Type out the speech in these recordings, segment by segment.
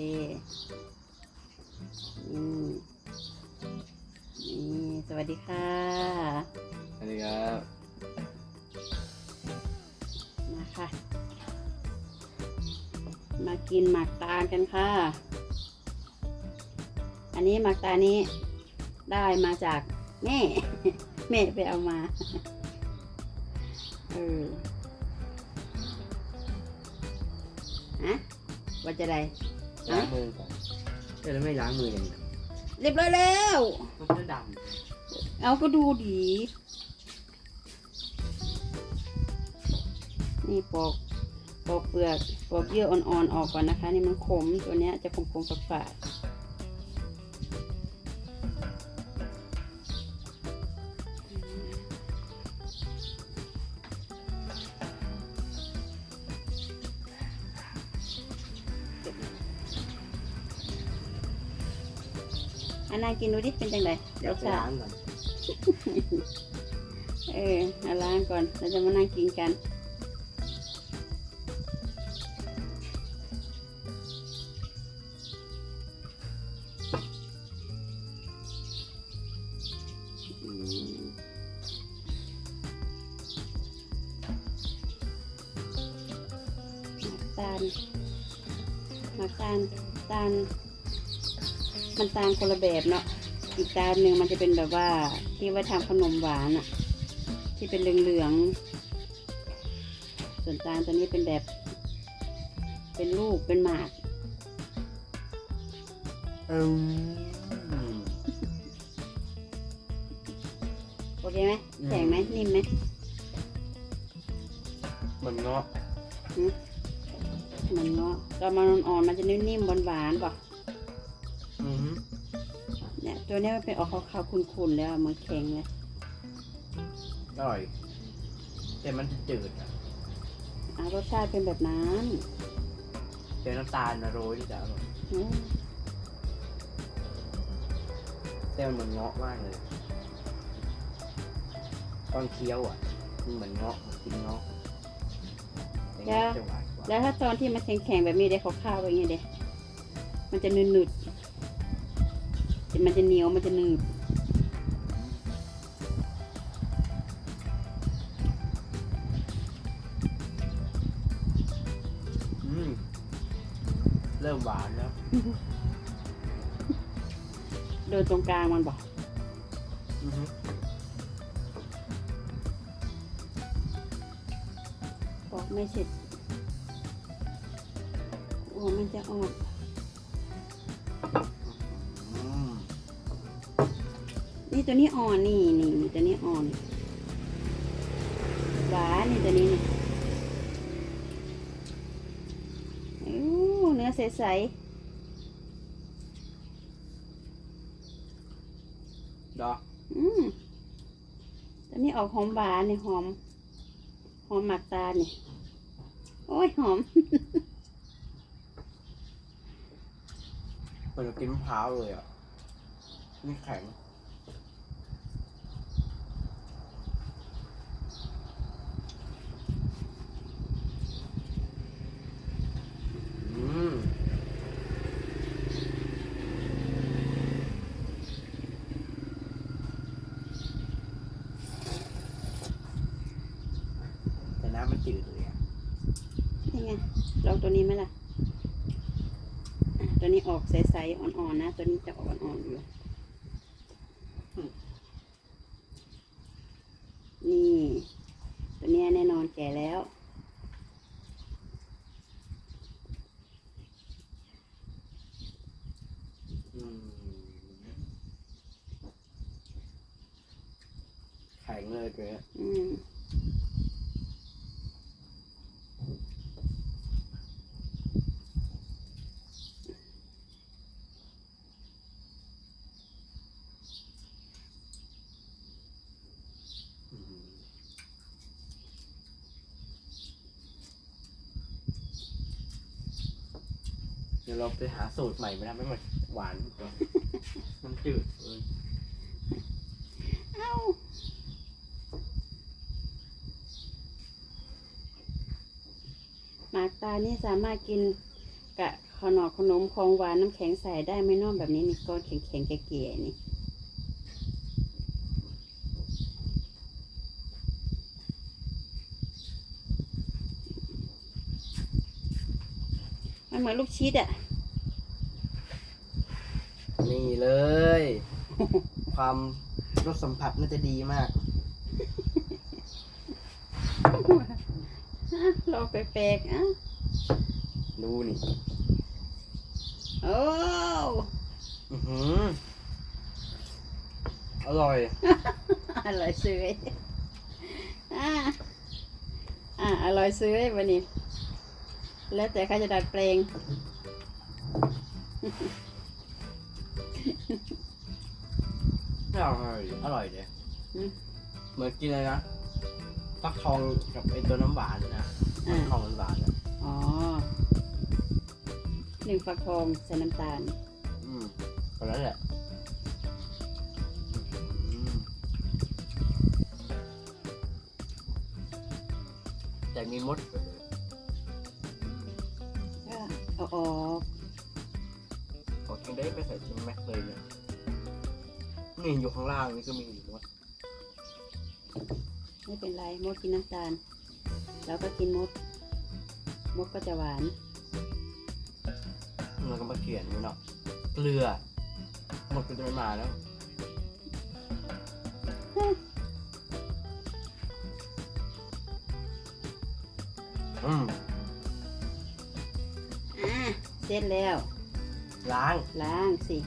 นี่นี่สวัสดีค่ะสวัสดีครับมาค่ะ มากินหมักตาลกันค่ะ อันนี้หมักตาลนี้ได้มาจากแม่ แม่ไปเอามา เออฮะว่าจะได ล้างมือก่อนเดี๋ยวไม่ล้างมืออย่างนี้เรียบร้อยแล้ว มันจะดเอาก็ดูดี นี่ปอกปอกเปลือกปอกเยื่ออ่อนๆออกก่อนนะคะ นี่มันขมตัวเนี้ยจะขมๆฝาดๆ อันนางกินดูดิเป็นจังไงำเดี๋ยวรสไปชาล้าติงก่อนเออเอาล้างก่อนเราจะมานั่งกินกันอืมหมักตาลหมักตาลตาล มันตาลคนละแบบเนาะอีกตาลหนึ่งมันจะเป็นแบบว่าที่ไว้ทำขนมหวานอะที่เป็นเหลืองๆส่วนตาลตัวนี้เป็นแบบ เป็นลูกเป็นหมากอืมโอเคไหมแข็งไหมนิ่มไหมเหมือนเงาะมันเนาะตอนมันอ่อนๆมันจะนิ่มๆหวานๆป่ะอืมเนี่ย ตัวเนี้ยมันเป็นออกขาวๆขุ่นๆแล้วอะมันแข็งเลยอร่อย แต่มันจืดอะอะรสชาติเป็นแบบนั้นเจอน้ำตาลนะโรยที่จะอร่อยอืมแต่มันเหมือนเงาะมากเลย ตอนเคี้ยวอะมันเหมือนเงาะกินเงาะแต่เงาะจะหวานกว่าแล้วถ้าตอนที่มันแข็งๆแบบนี้เด็กข้าวๆแบบนี้เด็กมันจะหนืดๆแต่ มันจะเหนียวมันจะหนืดอืมเริ่มหวานแล้วเดินตรงกลางมันบอกอือฮึบอกไม่เสร็จโอ้มันจะอ่อน นี่ตัวนี้อ่อนนี่นี่นี่ตัวนี้อ่อนหวานนี่ตัวนี้นี่อู้เนื้อใสๆดอกอืมตัวนี้ออกหอมหวานนี่หอม หอมหมักตาลนี่โอ้ยหอมเหมือนกินมะพร้าวเลยอะนี่แข็ง แต่น้ำมันจืดเลยอะนี่ไงลองตัวนี้ไหมล่ะ ตัวนี้ออกใสๆอ่อนๆนะ ตัวนี้จะออกอ่อนๆอยู่นี่ ตัวนี้แน่นอนแก่แล้ว อืมแข็งเลยเกรด อืม อืมเดี๋ยวเราไปหาสูตรใหม่มาทำให้มันหวานกว่ามันจืดเออเอ้าหมากตาลนี่สามารถกินกับขขนมขนมของหวานน้ำแข็งใส่ได้ไหม่นอกแบบนี้นี่ก้อนแข็งแข็งๆเก๋ๆนี่ เหมือนลูกชิดอะนี่เลย ความรสสัมผัสน่าจะดีมาก ลองแปลกๆอะดูนี่โอ้อือหืออร่อย อร่อยซื้ออ่าอ่าอร่อยซื้อวันนี้ แล้วแต่ใครจะดัดแปลง อร่อย อร่อยเลยอืม เหมือนกินเลยนะฟักทองกับไอตัวน้ำหวานนะฟัอ่ากทองมันหวานๆนะอ๋อหนึ่งฟักทองใส่น้ำตาล อืมก็นั้นแหละอืมแต่มีมดก็ เอาออกขอกินได้ไปใส่ชิ้นแม็กเลยเนี่ยนี่อยู่ข้างล่างนี่ก็มีอยู่มดไม่เป็นไรมดกินน้ำตาล แล้วก็กินมด มดก็จะหวานมันก็มาเขียนนี่เนาะเกลือหมดก็จะไม่มาแล้วอืมอ่าเสร็จแล้ว ล้างล้างสิ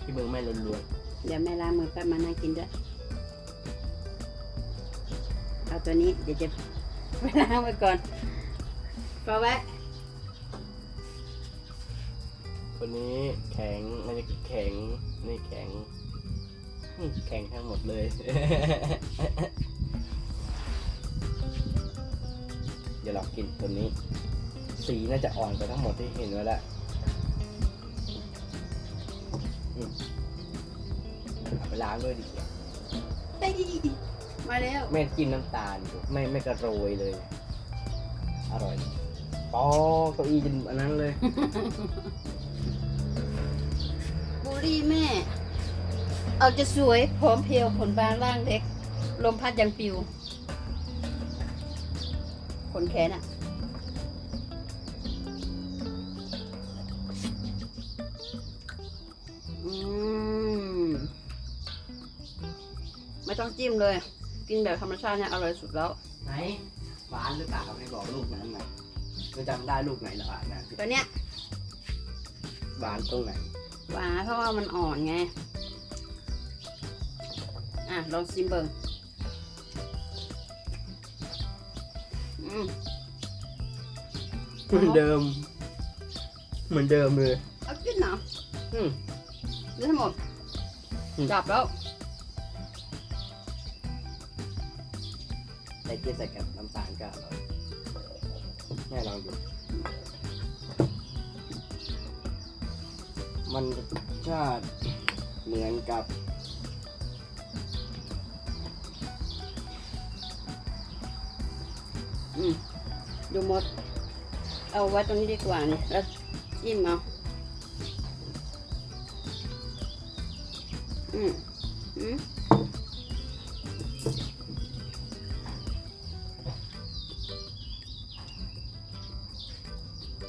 ที่เมืองแม่ล้วนเดี๋ยวแม่ล้างมือแป๊บมานั่งกินด้วย เอาตัวนี้เดี๋ยวจะไปล้างไว้ก่อนก็ไว้ๆตัวนี้แข็งอันนี้แข็งนี่แข็งอืมแข็งทั้งหมดเลย ดี๋ยวเรากินตัวนี้ สีน่าจะอ่อนกว่าทั้งหมดที่เห็นไว้แล้วอืมเอาไปล้างด้วยดีกว่าเอ้ยมาแล้วไม่จิ้มน้ำตาลไม่ไม่กระโรยเลย อร่อยปอเก้าอี้จนอันนั้นเลย บุรีแม่ เอาจะสวยพร้อมเพรียวขนบางร่างเล็ก ลมพัดยังปิวข นแขนอะอืม ไม่ต้องจิ้มเลย กินแบบธรรมชาติเนี่ยอร่อยสุดแล้ว ไหนหวานหรือเปล่าไม่บอกลูกนั้นไงไม่จำได้ลูกไหนหรอนะตัวเนี้ยหวานตรงไหนหวานเพราะว่ามันอ่อนไง อะลองชิมเบิ่ง เหมือนเดิม เหมือนเดิมเลยเอากินเนาะอืมได้ทั้งหมดอืมจับแล้วใส่เกลือใส่กับน้ำตาลก็อร่อยแม่ลองดู มันรสชาติเหมือนกับ อืมดูหมด เอาไว้ตรงนี้ดีกว่านี่แล้วจิ้มเอาอืมอืม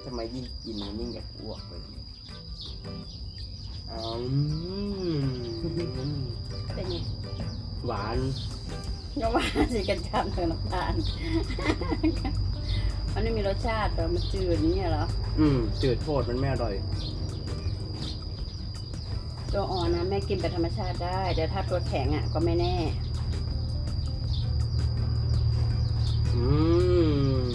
ทำไมยิ่งกินมันยิ่งอยากอ้วกเลยอืมเป็นไง หวานอย่าว่า สิกันจำเธอน้ำตาลมันไม่มีรสชาติแต่มันจืดอย่างเงี้ยเหรออืมจืดโทษมันไม่อร่อย ตัวอ่อนนะแม่กินแบบธรรมชาติได้ แต่ถ้าตัวแข็งอะก็ไม่แน่ อืม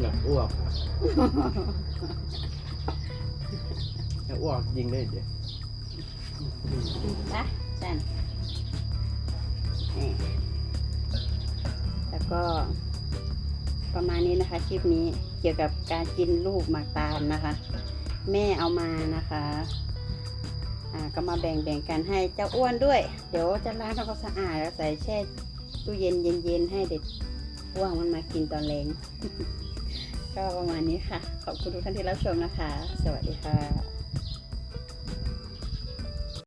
อยากอ้วกอยากอ้วกจริงเลยเดี๋ยวนะจันนี่ แล้วก็ประมาณนี้นะคะคลิปนี้เกี่ยวกับการกินลูกหมากตาลนะคะ แม่เอามานะคะก็มาแบ่งแบ่งกันให้เจ้าอ้วนด้วย เดี๋ยวจะล้างทำความสะอาดแล้วใส่แช่ตู้เย็นเย็นๆให้เด็กว่างมันมากินตอนแรงก็ประมาณนี้ค่ะ ขอบคุณทุกท่านที่รับชมนะคะ สวัสดีค่ะ